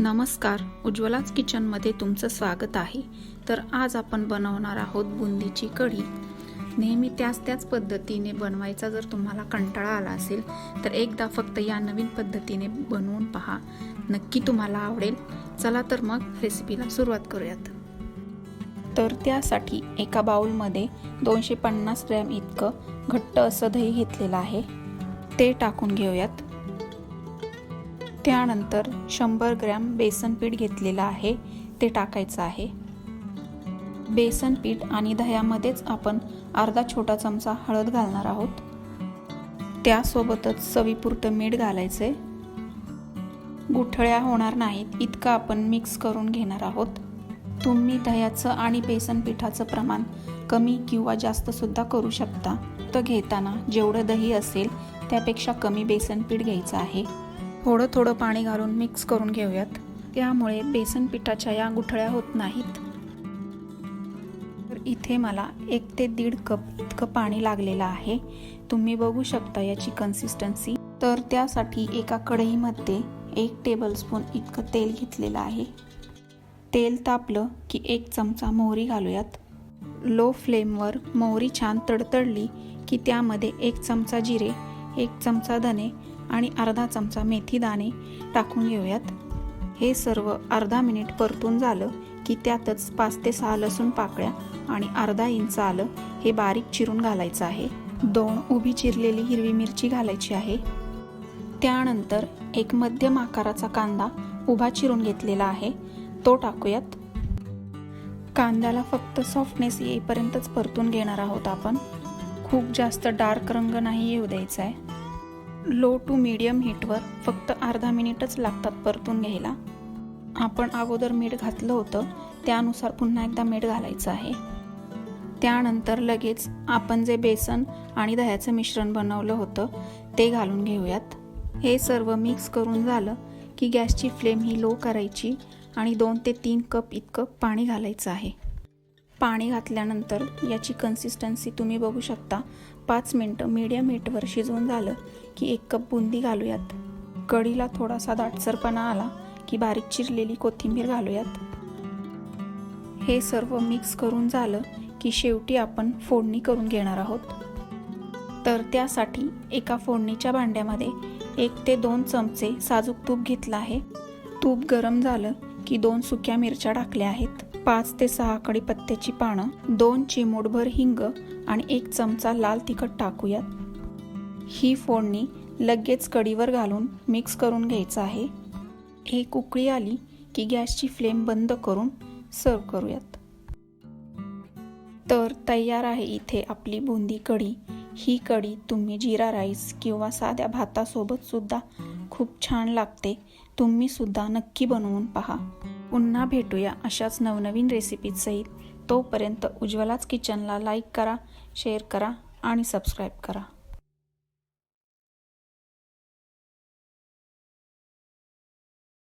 नमस्कार. उज्ज्वलाच किचनमध्ये तुमचं स्वागत आहे. तर आज आपण बनवणार आहोत बुंदीची कढी. नेहमी त्याच त्याच पद्धतीने बनवायचा जर तुम्हाला कंटाळा आला असेल तर एकदा फक्त या नवीन पद्धतीने बनवून पहा. नक्की तुम्हाला आवडेल. चला तर मग रेसिपीला सुरुवात करूयात. तर त्यासाठी एका बाउलमध्ये दोनशे पन्नास ग्रॅम इतकं घट्ट असं दही घेतलेलं आहे. ते टाकून घेऊयात. त्यानंतर शंभर ग्रॅम बेसन पीठ घेतलेलं आहे ते टाकायचं आहे. बेसन पीठ आणि दह्यामध्येच आपण अर्धा छोटा चमचा हळद घालणार आहोत. त्यासोबतच चवीपुरतं मीठ घालायचे. गुठळ्या होणार नाहीत इतकं आपण मिक्स करून घेणार आहोत. तुम्ही दह्याचं आणि बेसन पिठाचं प्रमाण कमी किंवा जास्तसुद्धा करू शकता. तर घेताना जेवढं दही असेल त्यापेक्षा कमी बेसन पीठ घ्यायचं आहे. थोडं थोडं पाणी घालून मिक्स करून घेऊयात. त्यामुळे बेसन पिठाच्या या गुठळ्या होत नाहीत. तर इथे मला एक ते दीड कप इतकं पाणी लागलेलं आहे. तुम्ही बघू शकता याची कन्सिस्टन्सी तर त्यासाठी एका कढईमध्ये एक टेबलस्पून इतकं तेल घेतलेलं आहे. तेल तापलं की एक चमचा मोहरी घालूयात. लो फ्लेमवर मोहरी छान तडतडली की त्यामध्ये एक चमचा जिरे एक चमचा धने आणि अर्धा चमचा मेथी दाणे टाकून घेऊयात. हे सर्व अर्धा मिनिट परतून झालं की त्यातच पाच ते सहा लसूण पाकळ्या आणि अर्धा इंच आलं हे बारीक चिरून घालायचं आहे. दोन उभी चिरलेली हिरवी मिरची घालायची आहे. त्यानंतर एक मध्यम आकाराचा कांदा उभा चिरून घेतलेला आहे. तो टाकूयात. कांद्याला फक्त सॉफ्टनेस येईपर्यंतच परतून घेणार आहोत आपण. खूप जास्त डार्क रंग नाही येऊ द्यायचा आहे लो टू मीडियम हीटवर फक्त अर्धा मिनिटच लागतात परतून घ्यायला. आपण अगोदर मीठ घातलं होतं त्यानुसार पुन्हा एकदा मीठ घालायचं आहे. त्यानंतर लगेच आपण जे बेसन आणि दह्याचं मिश्रण बनवलं होतं ते घालून घेऊयात. हे सर्व मिक्स करून झालं की गॅसची फ्लेम ही लो करायची आणि दोन ते तीन कप इतकं पाणी घालायचं आहे. पाणी घातल्यानंतर याची कन्सिस्टन्सी तुम्ही बघू शकता. पाच मिनटं मीडियम हीटवर शिजवून झालं की एक कप बुंदी घालूयात. कढीला थोडासा दाटसरपणा आला की बारीक चिरलेली कोथिंबीर घालूयात. हे सर्व मिक्स करून झालं की शेवटी आपण फोडणी करून घेणार आहोत. तर त्यासाठी एका फोडणीच्या भांड्यामध्ये एक ते दोन चमचे साजूक तूप घेतलं आहे. तूप गरम झालं की दोन सुक्या मिरच्या टाकल्या आहेत. पाच ते सहा कडीपत्त्याची पानं दोन चिमूटभर हिंग आणि एक चमचा लाल तिखट टाकूयात. ही फोडणी लगेच कढीवर घालून मिक्स करून घ्यायचं आहे. एक उकळी आली की गॅसची फ्लेम बंद करून सर्व करूयात. तर तयार आहे इथे आपली बुंदी कढी. ही कढी तुम्ही जिरा राईस किंवा साध्या भातासोबत सुद्धा खूप छान लागते. तुम्ही सुद्धा नक्की बनवून पहा. पुन्हा भेटूया अशाच नवनवीन रेसिपीसहित तोपर्यंत उज्ज्वलाच किचनला लाईक करा शेअर करा आणि सबस्क्राईब करा.